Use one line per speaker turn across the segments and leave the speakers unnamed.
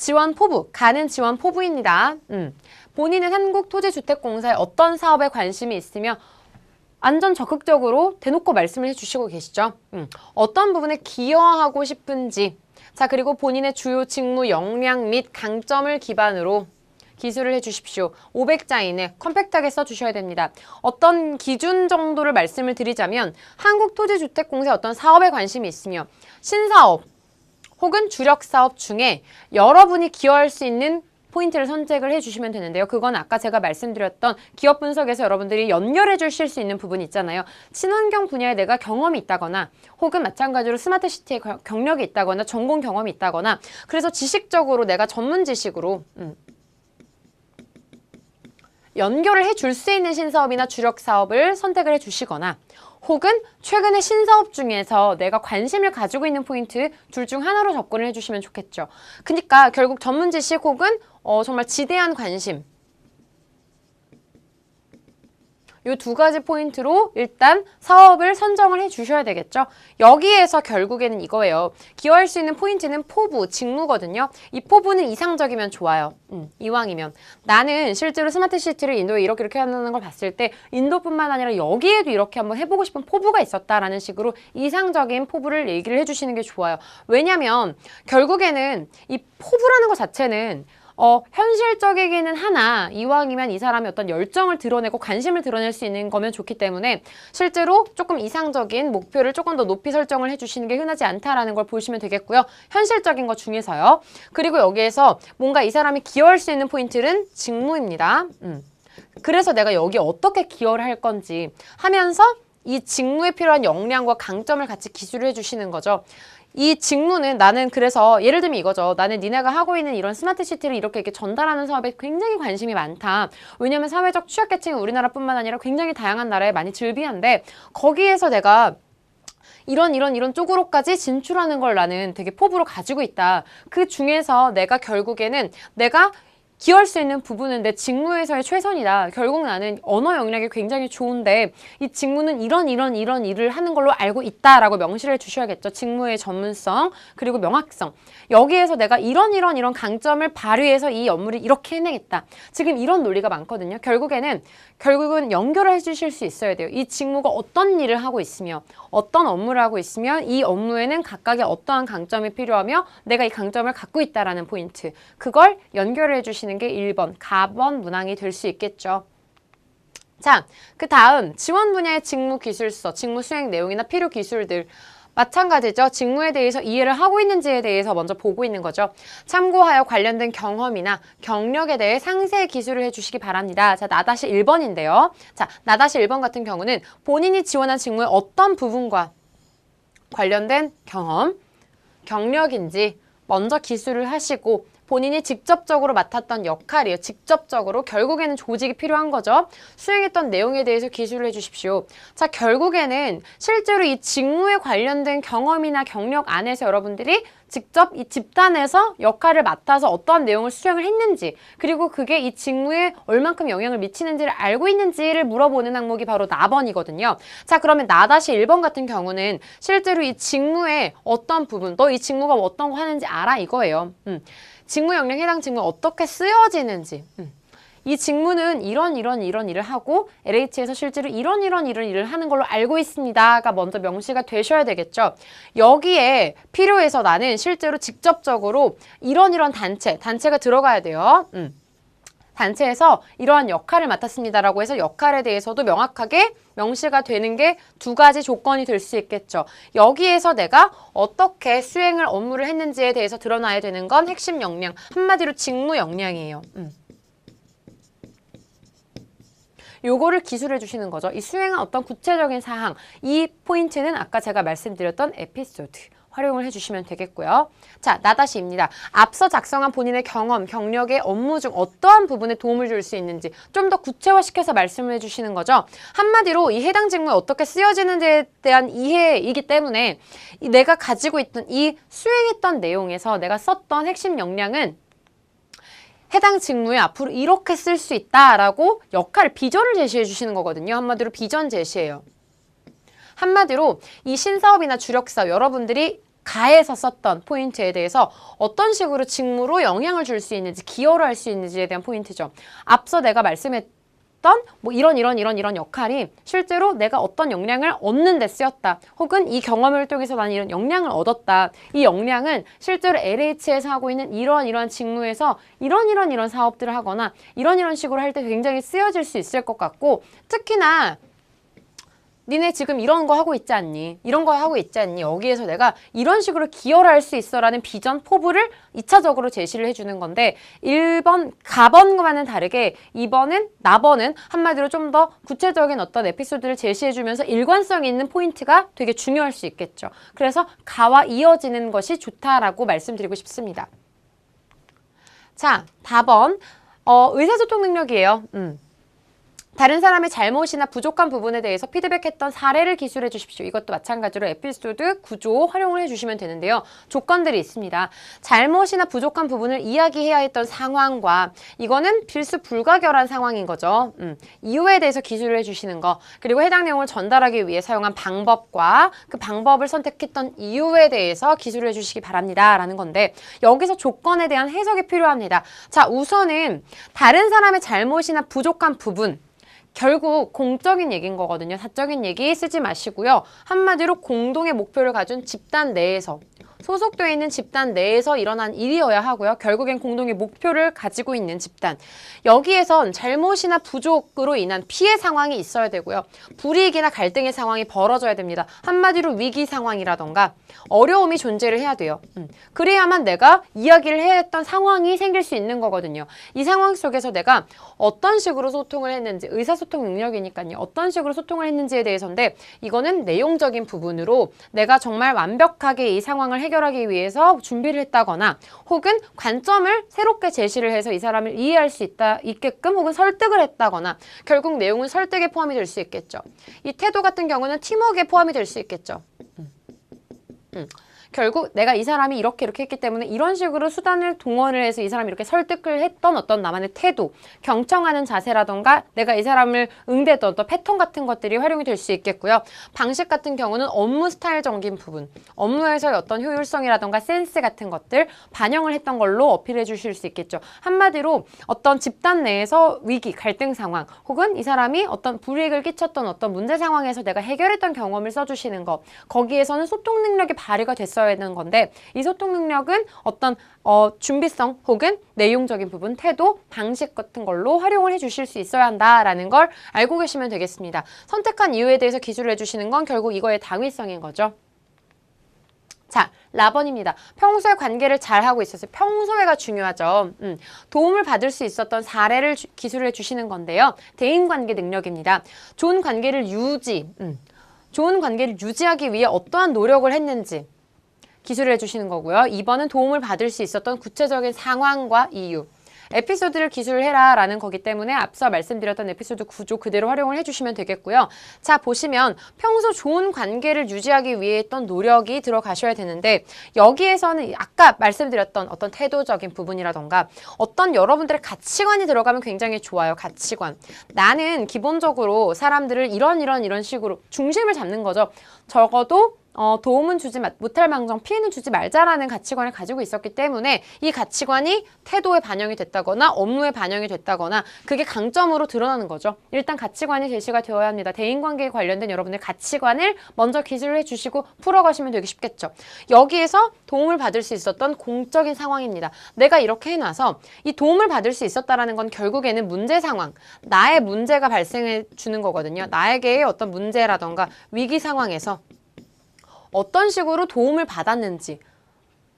지원 포부, 가는 지원 포부입니다. 음. 본인은 한국토지주택공사의 어떤 사업에 관심이 있으며 안전 적극적으로 대놓고 말씀을 해주시고 계시죠. 음. 어떤 부분에 기여하고 싶은지 자 그리고 본인의 주요 직무 역량 및 강점을 기반으로 기술을 해주십시오. 500자 이내 컴팩트하게 써주셔야 됩니다. 어떤 기준 정도를 말씀을 드리자면 한국토지주택공사의 어떤 사업에 관심이 있으며 신사업 혹은 주력 사업 중에 여러분이 기여할 수 있는 포인트를 선택을 해주시면 되는데요. 그건 아까 제가 말씀드렸던 기업 분석에서 여러분들이 연결해 주실 수 있는 부분이 있잖아요. 친환경 분야에 내가 경험이 있다거나 혹은 마찬가지로 스마트 시티에 겨- 경력이 있다거나 전공 경험이 있다거나 그래서 지식적으로 내가 전문 지식으로 음, 연결을 해 줄 수 있는 신사업이나 주력 사업을 선택을 해 주시거나 혹은 최근에 신사업 중에서 내가 관심을 가지고 있는 포인트 둘 중 하나로 접근을 해 주시면 좋겠죠. 그러니까 결국 전문 지식 혹은 어, 정말 지대한 관심 이 두 가지 포인트로 일단 사업을 선정을 해 주셔야 되겠죠. 여기에서 결국에는 이거예요. 기여할 수 있는 포인트는 포부, 직무거든요. 이 포부는 이상적이면 좋아요. 음, 이왕이면. 나는 실제로 스마트 시티를 인도에 이렇게 이렇게 하는 걸 봤을 때 인도뿐만 아니라 여기에도 이렇게 한번 해보고 싶은 포부가 있었다라는 식으로 이상적인 포부를 얘기를 해주시는 게 좋아요. 왜냐면 결국에는 이 포부라는 것 자체는 어, 현실적이기는 하나 이왕이면 이 사람이 어떤 열정을 드러내고 관심을 드러낼 수 있는 거면 좋기 때문에 실제로 조금 이상적인 목표를 조금 더 높이 설정을 해주시는 게 흔하지 않다라는 걸 보시면 되겠고요. 현실적인 것 중에서요. 그리고 여기에서 뭔가 이 사람이 기여할 수 있는 포인트는 직무입니다. 음. 그래서 내가 여기 어떻게 기여를 할 건지 하면서 이 직무에 필요한 역량과 강점을 같이 기술을 해주시는 거죠. 이 직무는 나는 그래서 예를 들면 이거죠. 나는 니네가 하고 있는 이런 스마트 시티를 이렇게 이렇게 전달하는 사업에 굉장히 관심이 많다. 왜냐하면 사회적 취약계층이 우리나라뿐만 아니라 굉장히 다양한 나라에 많이 즐비한데 거기에서 내가 이런 이런 이런 쪽으로까지 진출하는 걸 나는 되게 포부로 가지고 있다. 그 중에서 내가 결국에는 내가 기여할 수 있는 부분은 내 직무에서의 최선이다. 결국 나는 언어 역량이 굉장히 좋은데 이 직무는 이런 이런 이런 일을 하는 걸로 알고 있다라고 명시를 해주셔야겠죠. 직무의 전문성 그리고 명확성 여기에서 내가 이런 이런 이런 강점을 발휘해서 이 업무를 이렇게 해내겠다. 지금 이런 논리가 많거든요. 결국에는 결국은 연결을 해주실 수 있어야 돼요. 이 직무가 어떤 일을 하고 있으며 어떤 업무를 하고 있으면 이 업무에는 각각의 어떠한 강점이 필요하며 내가 이 강점을 갖고 있다라는 포인트 그걸 연결을 해주시는 게 1번 가번 문항이 될 수 있겠죠. 자, 그 다음 지원 분야의 직무 기술서, 직무 수행 내용이나 필요 기술들 마찬가지죠. 직무에 대해서 이해를 하고 있는지에 대해서 먼저 보고 있는 거죠. 참고하여 관련된 경험이나 경력에 대해 상세 기술을 해주시기 바랍니다. 자, 나다시 1번인데요. 자, 나다시 1번 같은 경우는 본인이 지원한 직무의 어떤 부분과 관련된 경험, 경력인지 먼저 기술을 하시고 본인이 직접적으로 맡았던 역할이에요. 직접적으로 결국에는 조직이 필요한 거죠. 수행했던 내용에 대해서 기술을 해주십시오. 자, 결국에는 실제로 이 직무에 관련된 경험이나 경력 안에서 여러분들이 직접 이 집단에서 역할을 맡아서 어떠한 내용을 수행을 했는지 그리고 그게 이 직무에 얼만큼 영향을 미치는지를 알고 있는지를 물어보는 항목이 바로 나번이거든요. 자 그러면 나 다시 1번 같은 경우는 실제로 이 직무의 어떤 부분 너 이 직무가 어떤 거 하는지 알아 이거예요. 음. 직무 역량 해당 직무 어떻게 쓰여지는지 음. 이 직무는 이런 이런 이런 일을 하고 LH에서 실제로 이런 이런 이런 일을 하는 걸로 알고 있습니다가 먼저 명시가 되셔야 되겠죠. 여기에 필요해서 나는 실제로 직접적으로 이런 이런 단체, 단체가 들어가야 돼요. 음. 단체에서 이러한 역할을 맡았습니다라고 해서 역할에 대해서도 명확하게 명시가 되는 게 두 가지 조건이 될 수 있겠죠. 여기에서 내가 어떻게 수행을 업무를 했는지에 대해서 드러나야 되는 건 핵심 역량, 한마디로 직무 역량이에요. 음. 요거를 기술해 주시는 거죠. 이 수행한 어떤 구체적인 사항, 이 포인트는 아까 제가 말씀드렸던 에피소드. 활용을 해주시면 되겠고요. 자, 나다시입니다. 앞서 작성한 본인의 경험, 경력의 업무 중 어떠한 부분에 도움을 줄 수 있는지 좀 더 구체화시켜서 말씀을 해주시는 거죠. 한마디로 이 해당 직무에 어떻게 쓰여지는지에 대한 이해이기 때문에 이 내가 가지고 있던 이 수행했던 내용에서 내가 썼던 핵심 역량은 해당 직무에 앞으로 이렇게 쓸 수 있다라고 역할, 비전을 제시해 주시는 거거든요. 한마디로 비전 제시예요. 한마디로 이 신사업이나 주력사업 여러분들이 가에서 썼던 포인트에 대해서 어떤 식으로 직무로 영향을 줄 수 있는지 기여를 할 수 있는지에 대한 포인트죠. 앞서 내가 말씀했던 뭐 이런 이런 이런 이런 역할이 실제로 내가 어떤 역량을 얻는 데 쓰였다. 혹은 이 경험을 통해서 나는 이런 역량을 얻었다. 이 역량은 실제로 LH에서 하고 있는 이런 이런 직무에서 이런 이런 이런 사업들을 하거나 이런 이런 식으로 할 때 굉장히 쓰여질 수 있을 것 같고 특히나 니네 지금 이런 거 하고 있지 않니? 이런 거 하고 있지 않니? 여기에서 내가 이런 식으로 기여를 할 수 있어라는 비전 포부를 이차적으로 제시를 해주는 건데 1번 가번과는 다르게 2번은 나번은 한마디로 좀 더 구체적인 어떤 에피소드를 제시해주면서 일관성 있는 포인트가 되게 중요할 수 있겠죠. 그래서 가와 이어지는 것이 좋다라고 말씀드리고 싶습니다. 자, 4번 어, 의사소통 능력이에요. 음. 다른 사람의 잘못이나 부족한 부분에 대해서 피드백했던 사례를 기술해 주십시오. 이것도 마찬가지로 에피소드 구조 활용을 해주시면 되는데요. 조건들이 있습니다. 잘못이나 부족한 부분을 이야기해야 했던 상황과 이거는 필수 불가결한 상황인 거죠. 음, 이유에 대해서 기술을 해주시는 거 그리고 해당 내용을 전달하기 위해 사용한 방법과 그 방법을 선택했던 이유에 대해서 기술을 해주시기 바랍니다. 라는 건데 여기서 조건에 대한 해석이 필요합니다. 자 우선은 다른 사람의 잘못이나 부족한 부분 결국 공적인 얘기인 거거든요. 사적인 얘기 쓰지 마시고요. 한마디로 공동의 목표를 가진 집단 내에서 소속되어 있는 집단 내에서 일어난 일이어야 하고요. 결국엔 공동의 목표를 가지고 있는 집단. 여기에선 잘못이나 부족으로 인한 피해 상황이 있어야 되고요. 불이익이나 갈등의 상황이 벌어져야 됩니다. 한마디로 위기 상황이라던가 어려움이 존재를 해야 돼요. 음. 그래야만 내가 이야기를 해야 했던 상황이 생길 수 있는 거거든요. 이 상황 속에서 내가 어떤 식으로 소통을 했는지 의사소통 능력이니까요. 어떤 식으로 소통을 했는지에 대해서인데 이거는 내용적인 부분으로 내가 정말 완벽하게 이 상황을 해결하기 위해서 준비를 했다거나 혹은 관점을 새롭게 제시를 해서 이 사람을 이해할 수 있다 있게끔 혹은 설득을 했다거나 결국 내용은 설득에 포함이 될 수 있겠죠. 이 태도 같은 경우는 팀워크에 포함이 될 수 있겠죠. 음. 음. 결국 내가 이 사람이 이렇게 이렇게 했기 때문에 이런 식으로 수단을 동원을 해서 이 사람이 이렇게 설득을 했던 어떤 나만의 태도, 경청하는 자세라던가 내가 이 사람을 응대했던 어떤 패턴 같은 것들이 활용이 될 수 있겠고요. 방식 같은 경우는 업무 스타일적인 부분, 업무에서의 어떤 효율성이라던가 센스 같은 것들 반영을 했던 걸로 어필해 주실 수 있겠죠. 한마디로 어떤 집단 내에서 위기, 갈등 상황 혹은 이 사람이 어떤 불이익을 끼쳤던 어떤 문제 상황에서 내가 해결했던 경험을 써주시는 것 거기에서는 소통 능력이 발휘가 됐어 야 하는 건데 이 소통 능력은 어떤 어, 준비성 혹은 내용적인 부분, 태도, 방식 같은 걸로 활용을 해주실 수 있어야 한다라는 걸 알고 계시면 되겠습니다. 선택한 이유에 대해서 기술을 해주시는 건 결국 이거의 당위성인 거죠. 자, 라번입니다. 평소에 관계를 잘 하고 있었어요. 평소에가 중요하죠. 음, 도움을 받을 수 있었던 사례를 주, 기술을 해주시는 건데요. 대인관계 능력입니다. 좋은 관계를 유지, 음, 좋은 관계를 유지하기 위해 어떠한 노력을 했는지 기술을 해주시는 거고요. 2번은 도움을 받을 수 있었던 구체적인 상황과 이유. 에피소드를 기술을 해라 라는 거기 때문에 앞서 말씀드렸던 에피소드 구조 그대로 활용을 해주시면 되겠고요. 자 보시면 평소 좋은 관계를 유지하기 위해 했던 노력이 들어가셔야 되는데 여기에서는 아까 말씀드렸던 어떤 태도적인 부분이라던가 어떤 여러분들의 가치관이 들어가면 굉장히 좋아요. 가치관. 나는 기본적으로 사람들을 이런 이런 이런 식으로 중심을 잡는 거죠. 적어도 어, 도움은 주지 못할 망정 피해는 주지 말자라는 가치관을 가지고 있었기 때문에 이 가치관이 태도에 반영이 됐다거나 업무에 반영이 됐다거나 그게 강점으로 드러나는 거죠. 일단 가치관이 제시가 되어야 합니다. 대인관계에 관련된 여러분의 가치관을 먼저 기술을 해주시고 풀어가시면 되기 쉽겠죠. 여기에서 도움을 받을 수 있었던 공적인 상황입니다. 내가 이렇게 해놔서 이 도움을 받을 수 있었다라는 건 결국에는 문제 상황, 나의 문제가 발생해 주는 거거든요. 나에게의 어떤 문제라던가 위기 상황에서 어떤 식으로 도움을 받았는지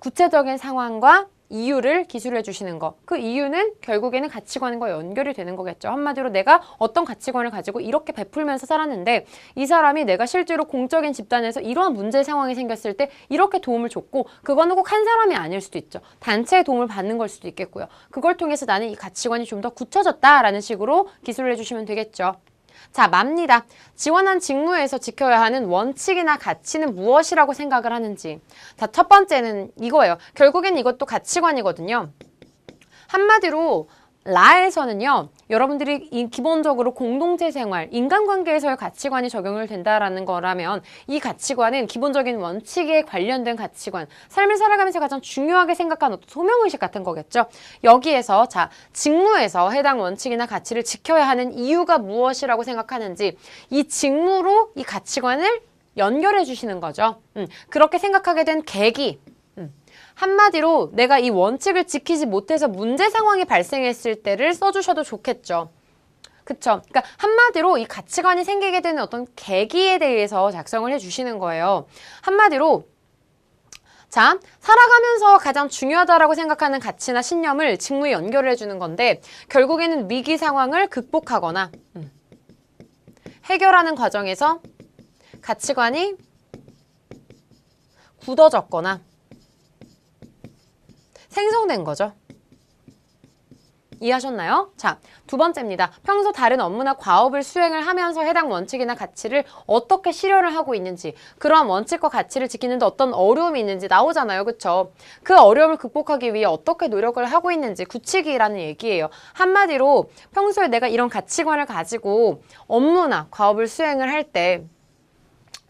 구체적인 상황과 이유를 기술해 주시는 거. 그 이유는 결국에는 가치관과 연결이 되는 거겠죠. 한마디로 내가 어떤 가치관을 가지고 이렇게 베풀면서 살았는데 이 사람이 내가 실제로 공적인 집단에서 이러한 문제 상황이 생겼을 때 이렇게 도움을 줬고 그거는 꼭 한 사람이 아닐 수도 있죠. 단체의 도움을 받는 걸 수도 있겠고요. 그걸 통해서 나는 이 가치관이 좀 더 굳혀졌다라는 식으로 기술을 해주시면 되겠죠. 자, 맙니다. 지원한 직무에서 지켜야 하는 원칙이나 가치는 무엇이라고 생각을 하는지. 자, 첫 번째는 이거예요. 결국엔 이것도 가치관이거든요. 한마디로 라에서는요, 여러분들이 이 기본적으로 공동체 생활, 인간관계에서의 가치관이 적용을 된다라는 거라면 이 가치관은 기본적인 원칙에 관련된 가치관, 삶을 살아가면서 가장 중요하게 생각하는 소명의식 같은 거겠죠. 여기에서 자, 직무에서 해당 원칙이나 가치를 지켜야 하는 이유가 무엇이라고 생각하는지 이 직무로 이 가치관을 연결해 주시는 거죠. 음, 그렇게 생각하게 된 계기, 한마디로 내가 이 원칙을 지키지 못해서 문제 상황이 발생했을 때를 써주셔도 좋겠죠. 그쵸? 그러니까 한마디로 이 가치관이 생기게 되는 어떤 계기에 대해서 작성을 해주시는 거예요. 한마디로 자, 살아가면서 가장 중요하다라고 생각하는 가치나 신념을 직무에 연결을 해주는 건데 결국에는 위기 상황을 극복하거나 음, 해결하는 과정에서 가치관이 굳어졌거나 생성된 거죠. 이해하셨나요? 자, 두 번째입니다. 평소 다른 업무나 과업을 수행을 하면서 해당 원칙이나 가치를 어떻게 실현을 하고 있는지, 그러한 원칙과 가치를 지키는데 어떤 어려움이 있는지 나오잖아요. 그쵸? 그 어려움을 극복하기 위해 어떻게 노력을 하고 있는지 굳히기라는 얘기예요. 한마디로 평소에 내가 이런 가치관을 가지고 업무나 과업을 수행을 할때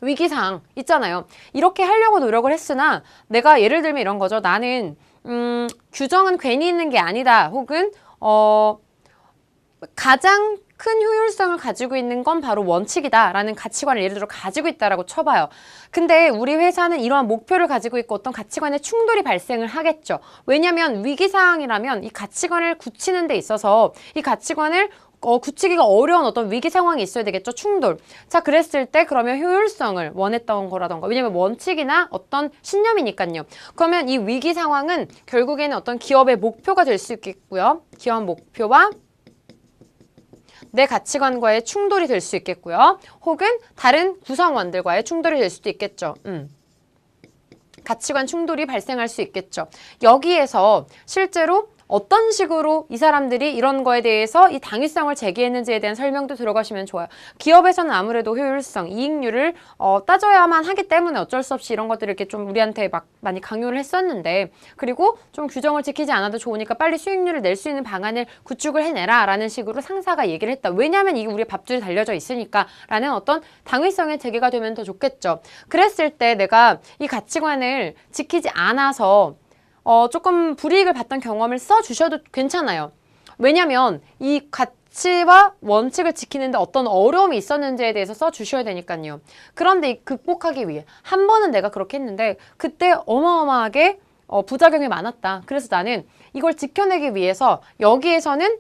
위기상 있잖아요. 이렇게 하려고 노력을 했으나 내가 예를 들면 이런 거죠. 나는 음, 규정은 괜히 있는 게 아니다. 혹은 어, 가장 큰 효율성을 가지고 있는 건 바로 원칙이다 라는 가치관을 예를 들어 가지고 있다라고 쳐봐요. 근데 우리 회사는 이러한 목표를 가지고 있고 어떤 가치관의 충돌이 발생을 하겠죠. 왜냐하면 위기 상황이라면 이 가치관을 굳히는 데 있어서 이 가치관을 어, 굳히기가 어려운 어떤 위기 상황이 있어야 되겠죠. 충돌. 자, 그랬을 때 그러면 효율성을 원했던 거라던가. 왜냐면 원칙이나 어떤 신념이니까요. 그러면 이 위기 상황은 결국에는 어떤 기업의 목표가 될 수 있겠고요. 기업 목표와 내 가치관과의 충돌이 될 수 있겠고요. 혹은 다른 구성원들과의 충돌이 될 수도 있겠죠. 음. 가치관 충돌이 발생할 수 있겠죠. 여기에서 실제로 어떤 식으로 이 사람들이 이런 거에 대해서 이 당위성을 제기했는지에 대한 설명도 들어가시면 좋아요. 기업에서는 아무래도 효율성, 이익률을 어, 따져야만 하기 때문에 어쩔 수 없이 이런 것들을 이렇게 좀 우리한테 막 많이 강요를 했었는데 그리고 좀 규정을 지키지 않아도 좋으니까 빨리 수익률을 낼 수 있는 방안을 구축을 해내라 라는 식으로 상사가 얘기를 했다. 왜냐하면 이게 우리의 밥줄이 달려져 있으니까 라는 어떤 당위성의 제기가 되면 더 좋겠죠. 그랬을 때 내가 이 가치관을 지키지 않아서 어, 조금 불이익을 봤던 경험을 써주셔도 괜찮아요. 왜냐면 이 가치와 원칙을 지키는데 어떤 어려움이 있었는지에 대해서 써주셔야 되니까요. 그런데 극복하기 위해 한 번은 내가 그렇게 했는데 그때 어마어마하게 어, 부작용이 많았다. 그래서 나는 이걸 지켜내기 위해서 여기에서는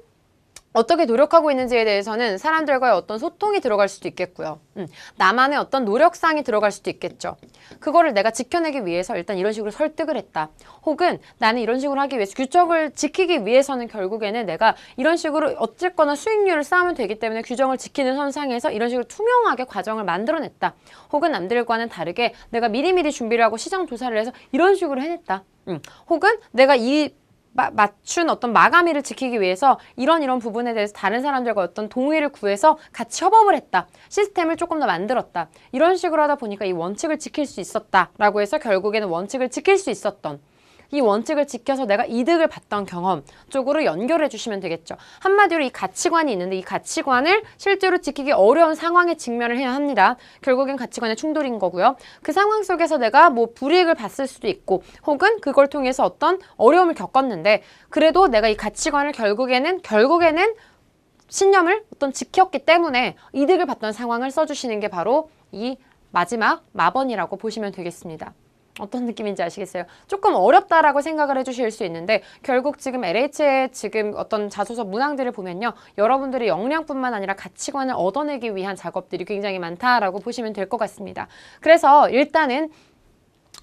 어떻게 노력하고 있는지에 대해서는 사람들과의 어떤 소통이 들어갈 수도 있겠고요. 음, 나만의 어떤 노력상이 들어갈 수도 있겠죠. 그거를 내가 지켜내기 위해서 일단 이런 식으로 설득을 했다. 혹은 나는 이런 식으로 하기 위해서 규정을 지키기 위해서는 결국에는 내가 이런 식으로 어쨌거나 수익률을 쌓으면 되기 때문에 규정을 지키는 선상에서 이런 식으로 투명하게 과정을 만들어냈다. 혹은 남들과는 다르게 내가 미리미리 준비를 하고 시장 조사를 해서 이런 식으로 해냈다. 음, 혹은 내가 이 마, 맞춘 어떤 마감일을 지키기 위해서 이런 이런 부분에 대해서 다른 사람들과 어떤 동의를 구해서 같이 협업을 했다. 시스템을 조금 더 만들었다. 이런 식으로 하다 보니까 이 원칙을 지킬 수 있었다라고 해서 결국에는 원칙을 지킬 수 있었던 이 원칙을 지켜서 내가 이득을 봤던 경험 쪽으로 연결해 주시면 되겠죠. 한마디로 이 가치관이 있는데 이 가치관을 실제로 지키기 어려운 상황에 직면을 해야 합니다. 결국엔 가치관의 충돌인 거고요. 그 상황 속에서 내가 뭐 불이익을 봤을 수도 있고 혹은 그걸 통해서 어떤 어려움을 겪었는데 그래도 내가 이 가치관을 결국에는 결국에는 신념을 어떤 지켰기 때문에 이득을 봤던 상황을 써주시는 게 바로 이 마지막 마번이라고 보시면 되겠습니다. 어떤 느낌인지 아시겠어요? 조금 어렵다라고 생각을 해주실 수 있는데 결국 지금 LH의 지금 어떤 자소서 문항들을 보면요. 여러분들의 역량뿐만 아니라 가치관을 얻어내기 위한 작업들이 굉장히 많다라고 보시면 될 것 같습니다. 그래서 일단은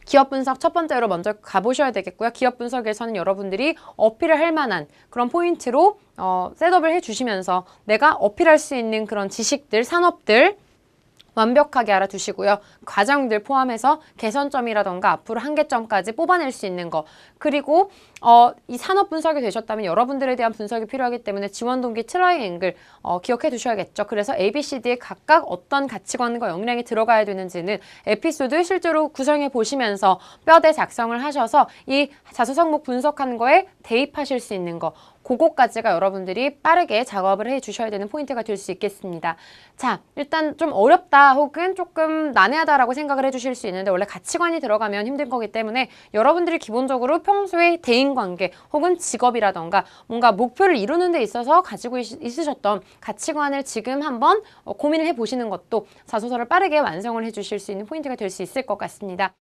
기업 분석 첫 번째로 먼저 가보셔야 되겠고요. 기업 분석에서는 여러분들이 어필을 할 만한 그런 포인트로 어, 셋업을 해주시면서 내가 어필할 수 있는 그런 지식들, 산업들 완벽하게 알아두시고요. 과정들 포함해서 개선점이라던가 앞으로 한계점까지 뽑아낼 수 있는 거 그리고 어, 이 산업 분석이 되셨다면 여러분들에 대한 분석이 필요하기 때문에 지원 동기 트라이앵글 어, 기억해 두셔야겠죠. 그래서 ABCD에 각각 어떤 가치관과 역량이 들어가야 되는지는 에피소드 실제로 구성해 보시면서 뼈대 작성을 하셔서 이 자소성목 분석하는 거에 대입하실 수 있는 거 그거까지가 여러분들이 빠르게 작업을 해 주셔야 되는 포인트가 될 수 있겠습니다. 자, 일단 좀 어렵다 혹은 조금 난해하다라고 생각을 해 주실 수 있는데 원래 가치관이 들어가면 힘든 거기 때문에 여러분들이 기본적으로 평소에 대인 관계 혹은 직업이라던가 뭔가 목표를 이루는 데 있어서 가지고 있, 있으셨던 가치관을 지금 한번 어, 고민을 해 보시는 것도 자소서를 빠르게 완성을 해 주실 수 있는 포인트가 될 수 있을 것 같습니다.